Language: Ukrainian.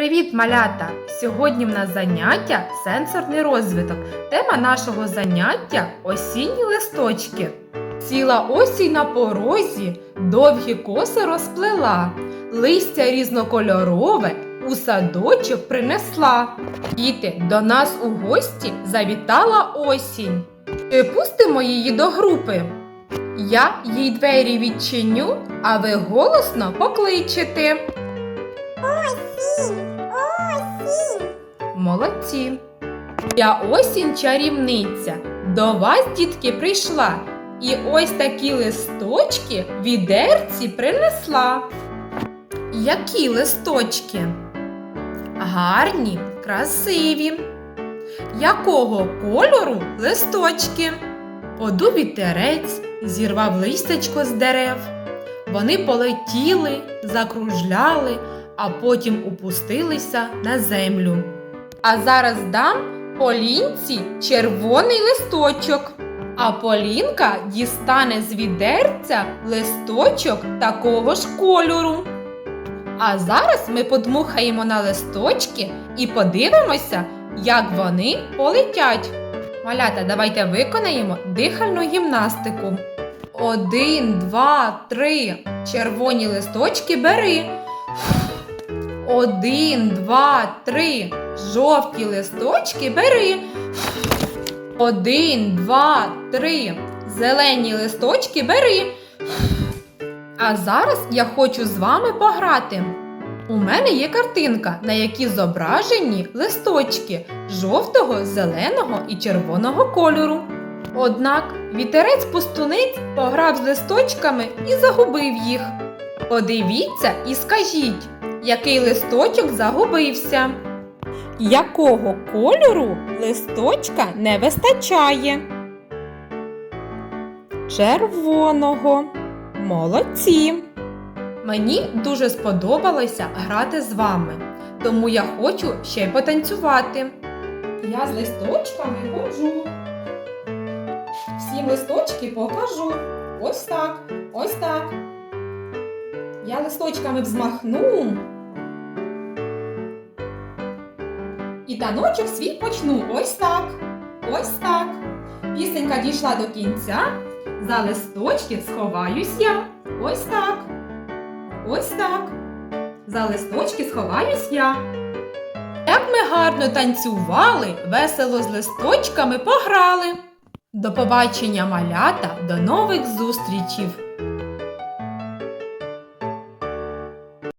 Привіт, малята! Сьогодні в нас заняття сенсорний розвиток. Тема нашого заняття осінні листочки. Ціла осінь на порозі, довгі коси розплела, листя різнокольорове у садочок принесла. Діти, до нас у гості завітала осінь. Чи пустимо її до групи? Я їй двері відчиню, а ви голосно покличете. Осінь, осінь, Молодці! Я осінь чарівниця. До вас, дітки, прийшла. І ось такі листочки відерці принесла. Які листочки? Гарні, красиві. Якого кольору листочки? Подув вітерець, зірвав листячко з дерев. Вони полетіли, закружляли, а потім опустилися на землю. А зараз дам Полінці червоний листочок. А Полінка дістане з відерця листочок такого ж кольору. А зараз ми подмухаємо на листочки і подивимося, як вони полетять. Малята, давайте виконаємо дихальну гімнастику. Один, два, три. Червоні листочки бери. Один, два, три. Жовті листочки бери. Один, два, три. Зелені листочки бери. А зараз я хочу з вами пограти. У мене є картинка, на якій зображені листочки жовтого, зеленого і червоного кольору. Однак вітерець пустунець пограв з листочками і загубив їх. Подивіться і скажіть, який листочок загубився. Якого кольору листочка не вистачає? Червоного. Молодці. Мені дуже сподобалося грати з вами, тому я хочу ще й потанцювати. Я з листочками ходжу. Всім листочки покажу. Ось так, ось так. Я листочками взмахну. І таночок свій почну. Ось так. Ось так. Пісенька дійшла до кінця. За листочки сховаюсь я. Ось так. Ось так. За листочки сховаюсь я. Як ми гарно танцювали, весело з листочками пограли. До побачення, малята, до нових зустрічів!